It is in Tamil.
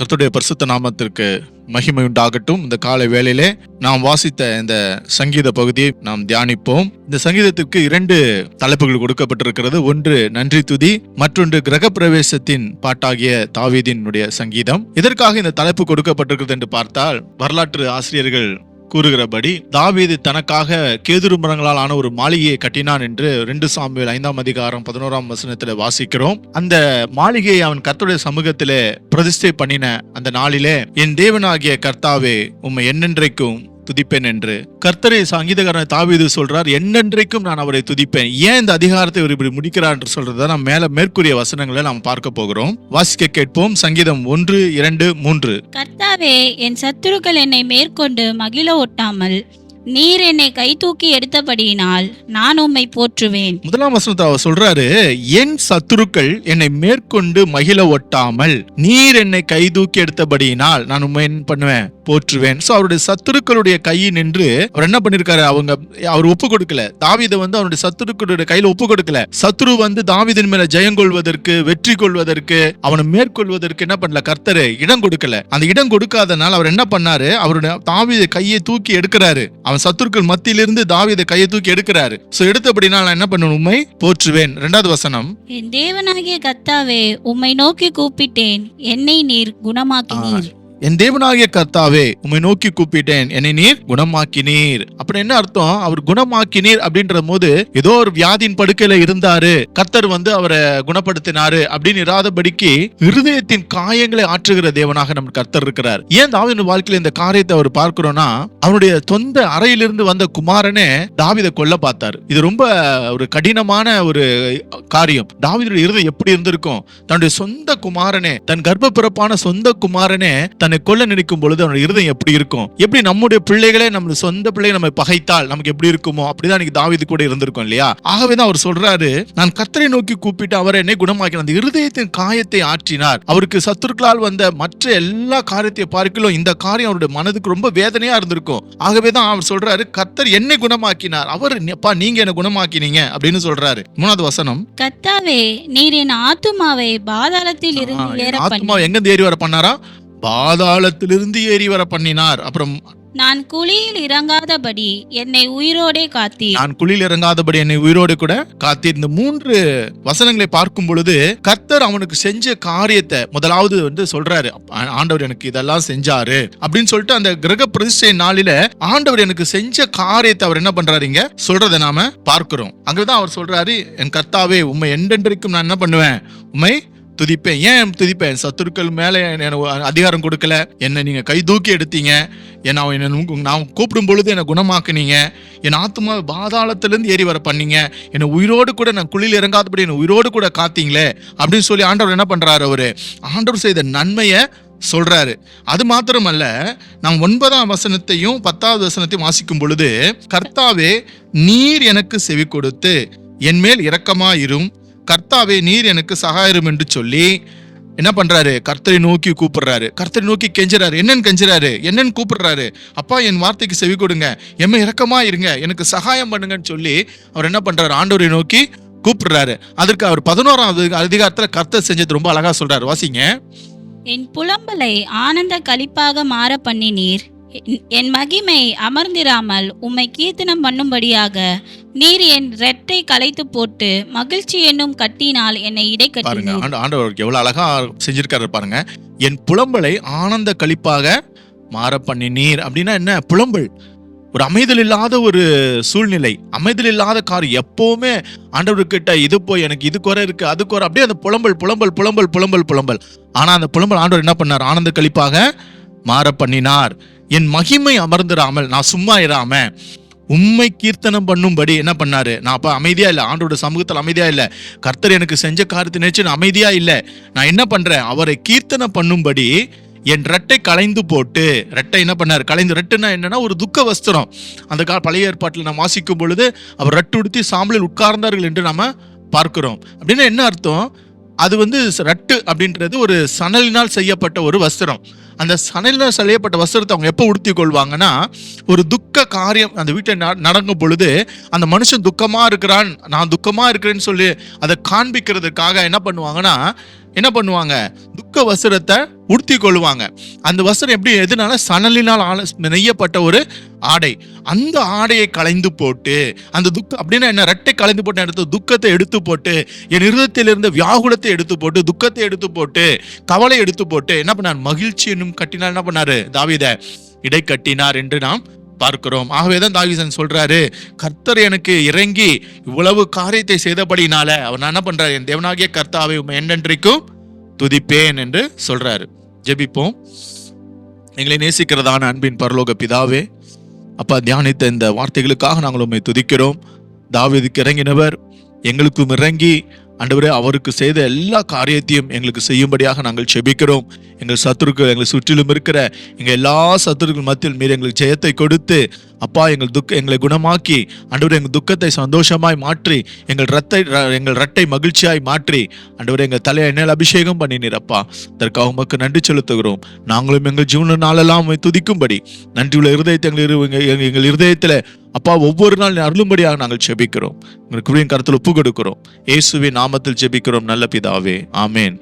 கர்த்துடைய பரிசுத்த நாமத்திற்கு மகிமை உண்டாகட்டும். இந்த காலை வேளையிலே நாம் வாசித்த இந்த சங்கீத பகுதியை நாம் தியானிப்போம். இந்த சங்கீதத்திற்கு இரண்டு தலைப்புகள் கொடுக்கப்பட்டிருக்கிறது. ஒன்று நன்றி துதி மற்றொன்று கிரக பிரவேசத்தின் பாட்டாகிய தாவீதினுடைய சங்கீதம். இதற்காக இந்த தலைப்பு கொடுக்கப்பட்டிருக்கிறது என்று பார்த்தால் வரலாற்று ஆசிரியர்கள் கூறுகிறபடி தாவீது தனக்காக கேதுரு மரங்களால் ஆன ஒரு மாளிகையை கட்டினான் என்று ரெண்டு சாமியில் ஐந்தாம் அதிகாரம் பதினோராம் வசனத்தில் வாசிக்கிறோம். அந்த மாளிகையை அவன் கர்த்தருடைய சமூகத்திலே பிரதிஷ்டை பண்ணின அந்த நாளிலே என் தேவனாகிய கர்த்தாவே உம்மை என்னென்றைக்கும் துதிப்பேன் என்று. கர்த்தரை சங்கீதக்காரன் தாவீது சொல்றார் என்னென்றைக்கும் நான் அவரை துதிப்பேன். ஏன் இந்த அதிகாரத்தை இவர் இப்படி முடிக்கிறார் என்று சொல்றதை நாம் மேல மேற்கூறிய வசனங்களை நாம் பார்க்க போகிறோம். வாசிக்க கேட்போம். சங்கீதம் ஒன்று இரண்டு மூன்று. கர்த்தாவே என் சத்துருக்கள் என்னை மேற்கொண்டு மகிழ ஒட்டாமல் நீர் என்னை கை தூக்கி எடுத்தபடியினால் நான் உம்மை போற்றுவேன். முதலாம் வசனத்தை அவர் சொல்றாரு என் சத்துருக்கள் என்னை மேற்கொண்டு மகிழ ஒட்டாமல் நீர் என்னை கை தூக்கி எடுத்தபடியினால் நான் உண்மை என்ன பண்ணுவேன்? போற்றுவேன். சோ அவருடைய சத்துருக்களுடைய கையில் நின்று அவர் என்ன பண்ணிருக்காரு? அவங்க அவர் ஒப்பு கொடுக்கல. தாவீதை வந்து அவருடைய சத்துருக்களுடைய கையில ஒப்பு கொடுக்கல. சத்துரு வந்து தாவீதின் மேல ஜெயம் கொள்வதற்கு வெற்றி கொள்வதற்கு அவனை மேற்கொள்வதற்கு என்ன பண்ணல? கர்த்தரு இடம் கொடுக்கல. அந்த இடம் கொடுக்காதனால அவர் என்ன பண்ணாரு? அவருடைய தாவீதை கையை தூக்கி எடுக்கிறாரு. அவன் சத்துருக்கள் மத்தியிலிருந்து தாவீதை கையை தூக்கி எடுக்கிறாரு. சோ எடுத்தபடினால் நான் என்ன பண்ணணும் உண்மை போற்றுவேன். ரெண்டாவது வசனம். என் தேவனாகிய கர்த்தாவே உம்மை நோக்கி கூப்பிட்டேன். என்னை நீர் குணமாக்கினீர் என் தேவனாகிய கர்த்தாவே உம்மை நோக்கி கூப்பிட்டேன். என்னை நீர் குணமாக்கினீர். அப்படி என்ன அர்த்தம்? அவர் குணமாக்கினீர் அப்படின்ற போது ஏதோ ஒரு வியாதியின் படுக்கையில இருந்தாரு. கர்த்தர் வந்து அவரை குணப்படுத்தினாரு அப்படின்னு இராதபடிக்கு இருதயத்தின் காயங்களை ஆற்றுகிற தேவனாக நம்ம கர்த்தர் இருக்கிறார். ஏன் தாவின் வாழ்க்கையில இந்த காரியத்தை அவர் பார்க்கிறோம்னா அவனுடைய சொந்த அறையிலிருந்து வந்த குமாரனே தாவிதை கொல்ல பார்த்தார். இது ரொம்ப ஒரு கடினமான ஒரு காரியம். தாவிதோட இருதயம் எப்படி இருந்திருக்கும்? தன்னுடைய சொந்த குமாரனே தன் கர்ப்ப பிறப்பான சொந்த குமாரனே தன் தன்னை கொல்ல நினைக்கும் பொழுது அவனுடைய இருதயம் எப்படி இருக்கும்? எப்படி நம்முடைய பிள்ளைகளே நம்ம சொந்த பிள்ளைகளை நம்ம பகைத்தால் நமக்கு எப்படி இருக்குமோ அப்படிதான் இன்னைக்கு தாவீது கூட இருந்திருக்கும் இல்லையா? ஆகவே தான் அவர் சொல்றாரு நான் கத்தரை நோக்கி கூப்பிட்டு அவர் என்னை குணமாக்கினார் அந்த இருதயத்தின் காயத்தை ஆற்றினார். அவருக்கு சத்துருக்களால் வந்த மற்ற எல்லா காரியத்தை பார்க்கலாம் இந்த காரியம் அவருடைய மனதுக்கு ரொம்ப வேதனையா இருந்திருக்கும். ஆகவே தான் அவர் சொல்றாரு கர்த்தர் என்னை குணமாக்கினார். அவர் அப்பா நீங்க என்ன குணமாக்கினீங்க. அப்படின்னு சொல்றாரு. மூணாவது வசனம். கர்த்தாவே நீர் என் ஆத்துமாவை பாதாளத்தில் இருந்து பண்ணி எங்க ஏறி வர பண்ணாரா? பாதாளத்திலிருந்து ஏறி வர பண்ணினார். அப்புறம் நான் குழியில் இறங்காதபடி என்னை உயிரோடே காத்தீர். நான் குளியில் இறங்காதபடி என்னை உயிரோடு கூட காத்தீர். இந்த மூன்று வசனங்களை பார்க்கும் பொழுது கர்த்தர் அவனுக்கு செஞ்ச காரியத்தை முதலாவது வந்து சொல்றாரு. ஆண்டவர் எனக்கு இதெல்லாம் செஞ்சாரு. அப்படின்னு சொல்லிட்டு அந்த கிரக பிரதிஷ்டை நாளில ஆண்டவர் எனக்கு செஞ்ச காரியத்தை அவர் என்ன பண்றாரு இங்க? சொல்றதை நாம பார்க்கிறோம். அங்கதான் அவர் சொல்றாரு என் கர்த்தாவே உண்மை என்றென்றைக்கும் நான் என்ன பண்ணுவேன்? உண்மை துதிப்பேன். ஏன் துதிப்பேன்? சத்துருக்கள் மேலே எனக்கு அதிகாரம் கொடுக்கல. என்னை நீங்கள் கை தூக்கி எடுத்தீங்க. அவன் என்னை நான் கூப்பிடும் பொழுது என்னை குணமாக்குனீங்க. என் ஆத்மா பாதாளத்திலேருந்து ஏறி வர பண்ணீங்க. என்னை உயிரோடு கூட நான் குளியில் இறங்காதபடி என்னை உயிரோடு கூட காத்தீங்களே அப்படின்னு சொல்லி ஆண்டவர் என்ன பண்ணுறாரு அவரு? ஆண்டவர் செய்த நன்மையை சொல்றாரு. அது மாத்திரமல்ல நாம் ஒன்பதாம் வசனத்தையும் பத்தாவது வசனத்தையும் வாசிக்கும் பொழுது கர்த்தாவே நீர் எனக்கு செவி கொடுத்து என் மேல் இரக்கமாயிரும். கர்த்தாவே நீர் எனக்கு சகாயிரும் என்று சொல்லி என்ன பண்றாரு? கர்த்தரை நோக்கி கூப்பிடுறாரு. கர்த்தரை நோக்கி கெஞ்சுறாரு. என்னன்னு கெஞ்சுறாரு? என்னன்னு கூப்பிடுறாரு? அப்பா என் வார்த்தைக்கு செவி கொடுங்க. எம்ம இறக்கமா இருங்க. எனக்கு சகாயம் பண்ணுங்கன்னு சொல்லி அவர் என்ன பண்றாரு? ஆண்டவரை நோக்கி கூப்பிடுறாரு. அதற்கு அவர் பதினோராவது அதிகாரத்துல கர்த்தர் செஞ்சது ரொம்ப அழகா சொல்றாரு. வாசிங்க. என் புலம்பலை ஆனந்த கழிப்பாக மாற பண்ணினீர். என் மகிமை அமர்ந்திராமல் உம்மை கீர்த்தனம் பண்ணும்படியாக நீர் என் ரெட்டை களைத்து போட்டு மகிழ்ச்சி என்னும் கட்டினால் என்னை இடை பாருங்க கட்டினீர் ஆண்டு ஆண்டவருக்கு எவ்வளவு அழகா செஞ்சிருக்காரு பாருங்க. என் புலம்பலை ஆனந்த களிப்பாக மாற பண்ணினீர் அப்படின்னா என்ன? புலம்பல். ஒரு அமைதல் இல்லாத ஒரு சூழ்நிலை. அமைதல் இல்லாத காரியம் எப்பவுமே ஆண்டவர்கிட்ட இது போய் எனக்கு இது குறை இருக்கு அது குறை. அப்படியே அந்த புலம்பல் புலம்பல் புலம்பல் புலம்பல் புலம்பல். ஆனா அந்த புலம்பல் ஆண்டவர் என்ன பண்ணார்? ஆனந்த களிப்பாக மாற பண்ணினார் என் மகிமை அமர்ந்திராமல் நான் சும்மா இராம உண்மை கீர்த்தனம் பண்ணும்படி என்ன பண்ணாரு? நான் அப்போ அமைதியா இல்லை ஆண்டோட சமூகத்தில் அமைதியா இல்லை. கர்த்தர் எனக்கு செஞ்ச காரியத்தை நினைச்சு நான் அமைதியா இல்லை. நான் என்ன பண்றேன்? அவரை கீர்த்தனம் பண்ணும்படி என் ரெட்டை கலைந்து போட்டு ரெட்டை என்ன பண்ணார்? கலைந்து ரெட்டுனா என்னன்னா ஒரு துக்க வஸ்திரம். அந்த கால பழைய ஏற்பாட்டில் நாம் வாசிக்கும் பொழுது அவர் ரெட்டு உடுத்தி சாம்பலில் உட்கார்ந்தார்கள் என்று நாம பார்க்கிறோம். அப்படின்னா என்ன அர்த்தம்? அது வந்து ரட்டு அப்படின்றது ஒரு சணலினால் செய்யப்பட்ட ஒரு வஸ்திரம். அந்த சணலினால் செய்யப்பட்ட வஸ்திரத்தை அவங்க எப்போ உடுத்தி கொள்வாங்கன்னா ஒரு துக்க காரியம் அந்த வீட்டில் ந- நடக்கும் பொழுது அந்த மனுஷன் துக்கமாக இருக்கிறான் நான் துக்கமாக இருக்கிறேன்னு சொல்லி அதை காண்பிக்கிறதுக்காக என்ன பண்ணுவாங்கன்னா என்ன பண்ணுவாங்க? துக்க வசரத்தை உடுத்தி கொள்வாங்க அந்த வஸ்திரம் எப்படி எதுனால? சணலினால் ஆள நெய்யப்பட்ட ஒரு ஆடை. அந்த ஆடையை களைந்து போட்டு அந்த துக்க அப்படின்னா என்ன? ரெட்டை களைந்து போட்ட எடுத்து துக்கத்தை எடுத்து போட்டு என் இருதயத்தில் இருந்த வியாகுலத்தை எடுத்து போட்டு துக்கத்தை எடுத்து போட்டு கவலை எடுத்து போட்டு என்ன பண்ணார்? மகிழ்ச்சி என்னும் கட்டினார் என்ன பண்ணாரு? தாவித இடை கட்டினார் என்று நாம் பார்க்கிறோம். ஆகவேதான் தாவீதன் சொல்றாரு கர்த்தர் எனக்கு இறங்கி இவ்வளவு காரியத்தை செய்தபடினால அவர் என்ன பண்றாரு? என் தேவனாகிய கர்த்தாவை என்னென்றைக்கும் துதிப்பேன் என்று சொல்றாரு. ஜெபிப்போம். எங்களை நேசிக்கிறதான அன்பின் பரலோக பிதாவே அப்பா தியானித்த இந்த வார்த்தைகளுக்காக நாங்கள் உண்மை துதிக்கிறோம். தாவிதுக்கு இறங்கினவர் எங்களுக்கும் இறங்கி ஆண்டவரே அவருக்கு செய்த எல்லா காரியத்தையும் எங்களுக்கு செய்யும்படியாக நாங்கள் செபிக்கிறோம். எங்கள் சத்துருக்கள் எங்களை சுற்றிலும் இருக்கிற எங்கள் எல்லா சத்துருக்கள் மத்தியில் மீறி எங்களுக்கு ஜெயத்தை கொடுத்து அப்பா எங்கள் துக்க எங்களை குணமாக்கி ஆண்டவரே எங்கள் துக்கத்தை சந்தோஷமாய் மாற்றி எங்கள் ரத்தை எங்கள் ரட்டை மகிழ்ச்சியாய் மாற்றி ஆண்டவரே எங்கள் தலையை எண்ணெயில் அபிஷேகம் பண்ணினீர் அப்பா. அதற்காக உமக்கு நன்றி செலுத்துகிறோம். நாங்களும் எங்கள் ஜீவன நாளெல்லாம் துதிக்கும்படி நன்றியுள்ள இருதயத்தை எங்கள் எங்கள் எங்கள் இருதயத்தில் அப்பா ஒவ்வொரு நாள் அருளும்படியாக நாங்கள் செபிக்கிறோம் உங்களுக்கு கருத்தில் ஒப்பு கொடுக்கிறோம். இயேசுவின் நாமத்தில் ஜெபிக்கிறோம். நல்ல பிதாவே. ஆமேன்.